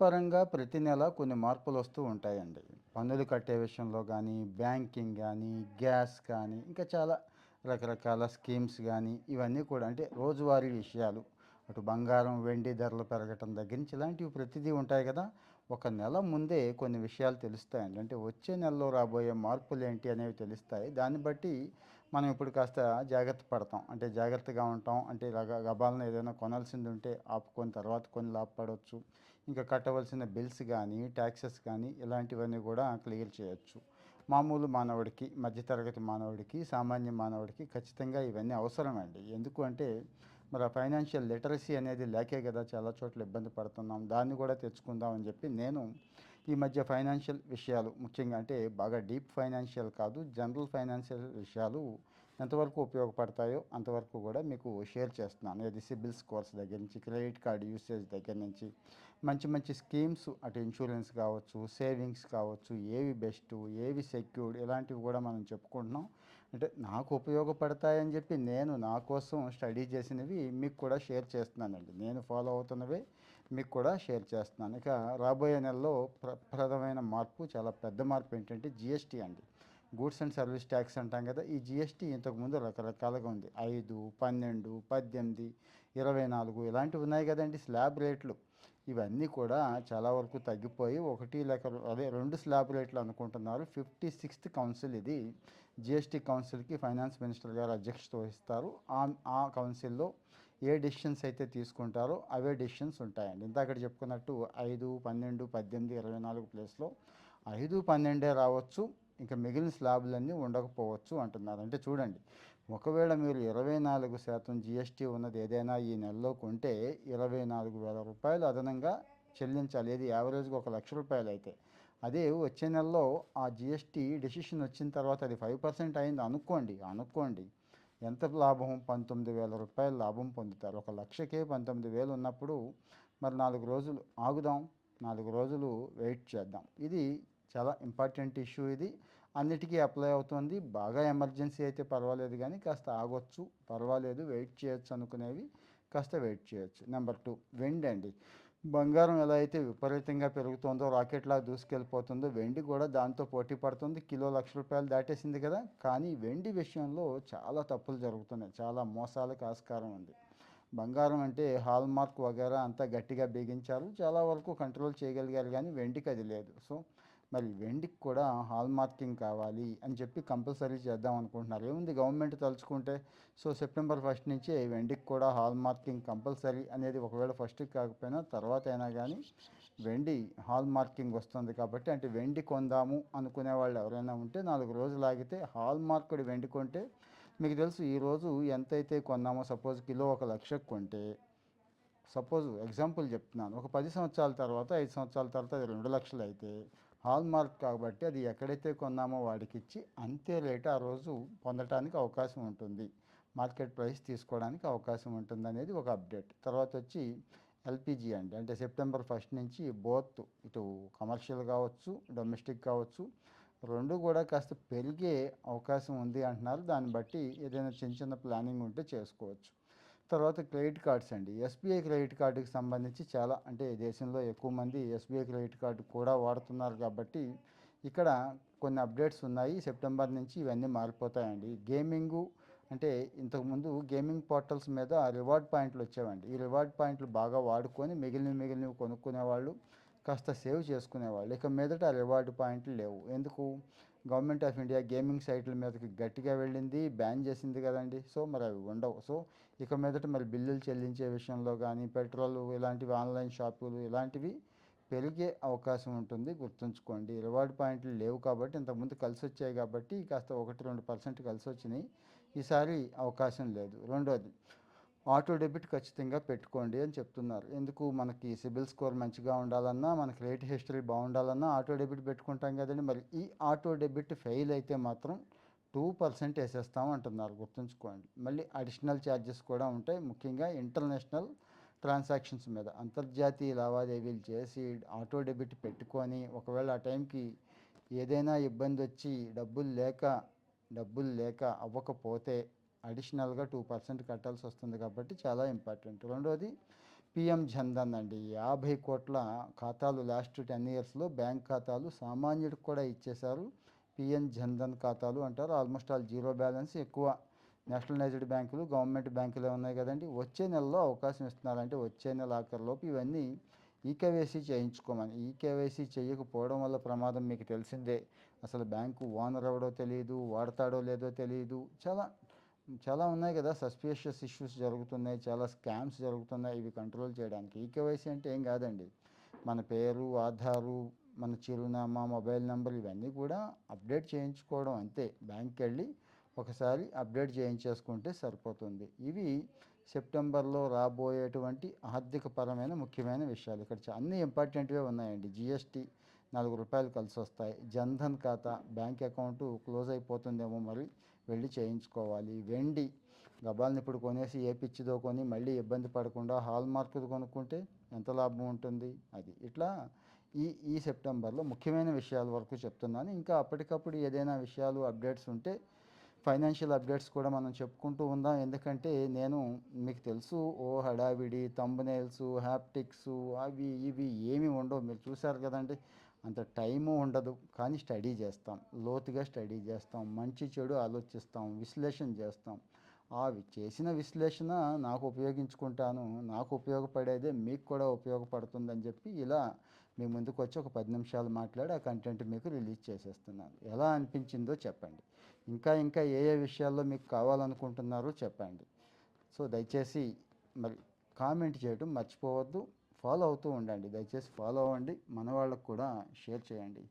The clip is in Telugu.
పరంగా ప్రతి నెల కొన్ని మార్పులు వస్తూ ఉంటాయండి. పన్నులు కట్టే విషయంలో కానీ బ్యాంకింగ్ కానీ గ్యాస్ కానీ, ఇంకా చాలా రకరకాల స్కీమ్స్ కానీ ఇవన్నీ కూడా అంటే రోజువారీ విషయాలు. అటు బంగారం, వెండి ధరలు పెరగటం దగ్గర నుంచి ఇలాంటివి ప్రతిదీ ఉంటాయి కదా! ఒక నెల ముందే కొన్ని విషయాలు తెలుస్తాయండి. అంటే వచ్చే నెలలో రాబోయే మార్పులు ఏంటి అనేవి తెలుస్తాయి. దాన్ని బట్టి మనం ఇప్పుడు కాస్త జాగ్రత్త పడతాం. అంటే జాగ్రత్తగా ఉంటాం. అంటే ఇలాగ గబాలను ఏదైనా కొనాల్సింది ఉంటే ఆపుకొని తర్వాత కొన్ని లాభపడవచ్చు ఇంకా కట్టవలసిన బిల్స్ కానీ ట్యాక్సెస్ కానీ ఇలాంటివన్నీ కూడా క్లియర్ చేయొచ్చు. మామూలు మానవుడికి, మధ్య తరగతి మానవుడికి, సామాన్య మానవుడికి ఖచ్చితంగా ఇవన్నీ అవసరమండి. ఎందుకు అంటే మరి ఆ ఫైనాన్షియల్ లిటరసీ అనేది లేకే కదా చాలా చోట్ల ఇబ్బంది పడుతున్నాం. దాన్ని కూడా తెచ్చుకుందాం అని చెప్పి నేను ఈ మధ్య ఫైనాన్షియల్ విషయాలు ముఖ్యంగా అంటే బాగా డీప్ ఫైనాన్షియల్ కాదు. జనరల్ ఫైనాన్షియల్ విషయాలు ఎంతవరకు ఉపయోగపడతాయో అంతవరకు కూడా మీకు షేర్ చేస్తున్నాను. ఏది సిబిల్ స్కోర్స్ దగ్గర నుంచి, క్రెడిట్ కార్డ్ యూసేజ్ దగ్గర నుంచి, మంచి మంచి స్కీమ్స్ అటు ఇన్సూరెన్స్ కావచ్చు, సేవింగ్స్ కావచ్చు, ఏవి బెస్టు, ఏవి సెక్యూర్డ్ ఇలాంటివి కూడా మనం చెప్పుకుంటున్నాం. అంటే నాకు ఉపయోగపడతాయని చెప్పి నేను నా కోసం స్టడీ చేసినవి మీకు కూడా షేర్ చేస్తున్నానండి. నేను ఫాలో అవుతున్నవే మీకు కూడా షేర్ చేస్తున్నాను. ఇక రాబోయే నెలలో ప్రప్రదమైన మార్పు చాలా పెద్ద మార్పు ఏంటంటే జీఎస్టీ అండి. గూడ్స్ అండ్ సర్వీస్ ట్యాక్స్ అంటాం కదా ఈ జీఎస్టీ ఇంతకుముందు రకరకాలుగా ఉంది. 5, 12, 18, 24 ఇలాంటివి ఉన్నాయి కదండి స్లాబ్ రేట్లు. ఇవన్నీ కూడా చాలా వరకు తగ్గిపోయి ఒకటి లేక అదే రెండు స్లాబ్ రేట్లు అనుకుంటున్నారు. 56థ్ కౌన్సిల్ ఇది. జీఎస్టీ కౌన్సిల్‌కి ఫైనాన్స్ మినిస్టర్ గారు అధ్యక్షత వహిస్తారు. ఆన్ ఆ కౌన్సిల్‌లో ఏ డెసిషన్స్ అయితే తీసుకుంటారో అవే డెసిషన్స్ ఉంటాయండి. ఇందాకడ చెప్పుకున్నట్టు 5, 12, 18, 24 ప్లేస్‌లో 5, 12 రావచ్చు. ఇంకా మిగిలిన స్లాబులన్నీ ఉండకపోవచ్చు అంటున్నారు. అంటే చూడండి ఒకవేళ మీరు ఇరవై నాలుగు శాతం జిఎస్టీ ఉన్నది ఏదైనా ఈ నెలలో కొంటే ఇరవై నాలుగు వేల రూపాయలు అదనంగా చెల్లించాలి. ఏది యావరేజ్‌గా ఒక లక్ష రూపాయలు అయితే. అదే వచ్చే నెలలో ఆ జిఎస్టీ డెసిషన్ వచ్చిన తర్వాత అది ఫైవ్ పర్సెంట్ అయింది అనుకోండి. అనుకోండి. ఎంత లాభం? పంతొమ్మిది వేల రూపాయలు లాభం పొందుతారు. ఒక లక్షకే 19,000 ఉన్నప్పుడు మరి నాలుగు రోజులు ఆగుదాం. నాలుగు రోజులు వెయిట్ చేద్దాం. ఇది చాలా ఇంపార్టెంట్ ఇష్యూ ఇది. అన్నిటికీ అప్లై అవుతుంది. బాగా ఎమర్జెన్సీ అయితే పర్వాలేదు కానీ కాస్త ఆగొచ్చు. పర్వాలేదు వెయిట్ చేయొచ్చు అనుకునేవి కాస్త వెయిట్ చేయొచ్చు. నెంబర్ టూ విండ్ అండి. బంగారం ఎలా అయితే విపరీతంగా పెరుగుతుందో రాకెట్లా దూసుకెళ్ళిపోతుందో వెండి కూడా దాంతో పోటీ పడుతుంది. కిలో లక్ష రూపాయలు దాటేసింది కదా కానీ వెండి విషయంలో చాలా తప్పులు జరుగుతున్నాయి. చాలా మోసాలకు ఆస్కారం ఉంది. బంగారం అంటే హాల్‌మార్క్ వగేరా అంతా గట్టిగా బిగించారు. చాలా వరకు కంట్రోల్ చేయగలిగారు కానీ వెండికి అది లేదు. సో మరి వెండికి కూడా హాల్ మార్కింగ్ కావాలి అని చెప్పి కంపల్సరీ చేద్దాం అనుకుంటున్నారు. ఏముంది గవర్నమెంట్ తలుచుకుంటే సో సెప్టెంబర్ ఫస్ట్ నుంచి వెండికి కూడా హాల్ మార్కింగ్ కంపల్సరీ అనేది ఒకవేళ ఫస్ట్‌కి కాకపోయినా తర్వాత అయినా కానీ వెండి హాల్ మార్కింగ్ వస్తుంది కాబట్టి అంటే వెండి కొందాము అనుకునే వాళ్ళు ఎవరైనా ఉంటే నాలుగు రోజులు ఆగితే హాల్ మార్కుడు వెండి కొంటే మీకు తెలుసు ఈరోజు ఎంతైతే కొన్నామో సపోజ్ కిలో ఒక లక్షకు కొంటే సపోజ్ ఎగ్జాంపుల్ చెప్తున్నాను. ఒక పది సంవత్సరాల తర్వాత, ఐదు సంవత్సరాల తర్వాత అది 2,00,000 అయితే హాల్‌మార్క్ కాబట్టి అది ఎక్కడైతే కొన్నామో వాడికి ఇచ్చి అంతే రేటు ఆ రోజు పొందటానికి అవకాశం ఉంటుంది. మార్కెట్ ప్రైస్ తీసుకోవడానికి అవకాశం ఉంటుంది అనేది ఒక అప్డేట్. తర్వాత వచ్చి ఎల్పిజి అండి. అంటే సెప్టెంబర్ ఫస్ట్ నుంచి బోత్ ఇటు కమర్షియల్ కావచ్చు, డొమెస్టిక్ కావచ్చు రెండు కూడా కాస్త పెరిగే అవకాశం ఉంది అంటున్నారు. దాన్ని బట్టి ఏదైనా చిన్న చిన్న ప్లానింగ్ ఉంటే చేసుకోవచ్చు. తర్వాత క్రెడిట్ కార్డ్స్ అండి. ఎస్‌బీఐ క్రెడిట్ కార్డుకి సంబంధించి చాలా అంటే దేశంలో ఎక్కువ మంది ఎస్‌బీఐ క్రెడిట్ కార్డు కూడా వాడుతున్నారు కాబట్టి ఇక్కడ కొన్ని అప్డేట్స్ ఉన్నాయి. సెప్టెంబర్ నుంచి ఇవన్నీ మారిపోతాయండి. గేమింగు అంటే ఇంతకుముందు గేమింగ్ పోర్టల్స్ మీద రివార్డ్ పాయింట్లు వచ్చేవండి. ఈ రివార్డ్ పాయింట్లు బాగా వాడుకొని మిగిలినవి మిగిలినవి కొనుక్కునేవాళ్ళు. కాస్త సేవ్ చేసుకునేవాళ్ళు. ఇక మీదట ఆ రివార్డ్ పాయింట్లు లేవు. ఎందుకు? గవర్నమెంట్ ఆఫ్ ఇండియా గేమింగ్ సైట్‌ల మీదకి గట్టిగా వెళ్ళింది. బ్యాన్ చేసింది కదండి సో మరి అవి ఉండవు. సో ఇక మీదట మరి బిల్లులు చెల్లించే విషయంలో కానీ పెట్రోలు ఇలాంటివి ఆన్‌లైన్ షాపులు ఇలాంటివి పెరిగే అవకాశం ఉంటుంది. గుర్తుంచుకోండి. రివార్డ్ పాయింట్లు లేవు కాబట్టి ఇంతకుముందు కలిసి వచ్చాయి కాబట్టి కాస్త ఒకటి రెండు పర్సెంట్ కలిసి వచ్చినాయి ఈసారి అవకాశం లేదు. రెండోది ఆటో డెబిట్ ఖచ్చితంగా పెట్టుకోండి అని చెప్తున్నారు. ఎందుకు? మనకి సిబిల్ స్కోర్ మంచిగా ఉండాలన్నా, మన క్రెడిట్ హిస్టరీ బాగుండాలన్నా ఆటో డెబిట్ పెట్టుకుంటాం కదండి మరి ఈ ఆటో డెబిట్ ఫెయిల్ అయితే మాత్రం టూ పర్సెంట్ వేసేస్తాం అంటున్నారు. గుర్తుంచుకోండి. మళ్ళీ అడిషనల్ చార్జెస్ కూడా ఉంటాయి. ముఖ్యంగా ఇంటర్నేషనల్ ట్రాన్సాక్షన్స్ మీద. అంతర్జాతీయ లావాదేవీలు చేసి ఆటో డెబిట్ పెట్టుకొని ఒకవేళ ఆ టైంకి ఏదైనా ఇబ్బంది వచ్చి డబ్బులు లేక డబ్బులు లేక అవ్వకపోతే అడిషనల్‌గా టూ పర్సెంట్ కట్టాల్సి వస్తుంది కాబట్టి చాలా ఇంపార్టెంట్. రెండోది పిఎం జన్ధన్ అండి. యాభై కోట్ల ఖాతాలు లాస్ట్ టెన్ ఇయర్స్లో బ్యాంక్ ఖాతాలు సామాన్యుడికి కూడా ఇచ్చేశారు. పిఎం జన్ధన్ ఖాతాలు అంటారు. ఆల్మోస్ట్ ఆల్ జీరో బ్యాలెన్స్ ఎక్కువ. నేషనలైజ్డ్ బ్యాంకులు గవర్నమెంట్ బ్యాంకులే ఉన్నాయి కదండి. వచ్చే నెలలో అవకాశం ఇస్తున్నారు అంటే వచ్చే నెల ఆఖరిలోపు ఇవన్నీ ఈకేవైసీ చేయించుకోమని. ఈకేవైసీ చేయకపోవడం వల్ల ప్రమాదం మీకు తెలిసిందే. అసలు బ్యాంకు ఓనర్ ఎవడో తెలియదు వాడతాడో లేదో తెలియదు. చాలా చాలా ఉన్నాయి కదా. సస్పిషియస్ ఇష్యూస్ జరుగుతున్నాయి. చాలా స్కామ్స్ జరుగుతున్నాయి. ఇవి కంట్రోల్ చేయడానికి. ఈకేవైసీ అంటే ఏం కాదండి. మన పేరు ఆధారు మన చిరునామా మొబైల్ నెంబర్ ఇవన్నీ కూడా అప్డేట్ చేయించుకోవడం అంతే. బ్యాంక్కి వెళ్ళి ఒకసారి అప్డేట్ చేయించేసుకుంటే సరిపోతుంది. ఇవి సెప్టెంబర్లో రాబోయేటువంటి ఆర్థికపరమైన ముఖ్యమైన విషయాలు. ఇక్కడ అన్ని ఇంపార్టెంట్వే ఉన్నాయండి. జిఎస్టీ నాలుగు రూపాయలు కలిసి వస్తాయి జన్ధన్ ఖాతా బ్యాంక్ అకౌంట్ క్లోజ్ అయిపోతుందేమో మరి. వెళ్ళి చేయించుకోవాలి. వెండి గబాల్ని ఇప్పుడు కొనేసి ఏ పిచ్చిదో కొని మళ్ళీ ఇబ్బంది పడకుండా హాల్ మార్కులు కొనుక్కుంటే ఎంత లాభం ఉంటుంది? అది ఇట్లా ఈ ఈ సెప్టెంబర్లో ముఖ్యమైన విషయాల వరకు చెప్తున్నాను. ఇంకా అప్పటికప్పుడు ఏదైనా విషయాలు అప్డేట్స్ ఉంటే ఫైనాన్షియల్ అప్డేట్స్ కూడా మనం చెప్పుకుంటూ ఉందాం. ఎందుకంటే నేను మీకు తెలుసు ఓ హడావిడి తంబనేల్స్ హ్యాప్టిక్స్ అవి ఇవి ఏమి ఉండవు. మీరు చూసారు కదండి. అంత టైము ఉండదు. కానీ స్టడీ చేస్తాం. లోతుగా స్టడీ చేస్తాం. మంచి చెడు ఆలోచిస్తాం. విశ్లేషణ చేస్తాం. ఆ చేసిన విశ్లేషణ నాకు ఉపయోగించుకుంటాను. నాకు ఉపయోగపడేదే మీకు కూడా ఉపయోగపడుతుందని చెప్పి ఇలా మీ ముందుకు వచ్చి ఒక పది నిమిషాలు మాట్లాడి ఆ కంటెంట్ మీకు రిలీజ్ చేసేస్తున్నాను. ఎలా అనిపించిందో చెప్పండి. ఇంకా ఇంకా ఏ ఏ విషయాల్లో మీకు కావాలనుకుంటున్నారో చెప్పండి. సో దయచేసి మరి కామెంట్ చేయడం మర్చిపోవద్దు. ఫాలో అవుతూ ఉండండి. దయచేసి ఫాలో అవ్వండి. మన వాళ్ళకు కూడా షేర్ చేయండి.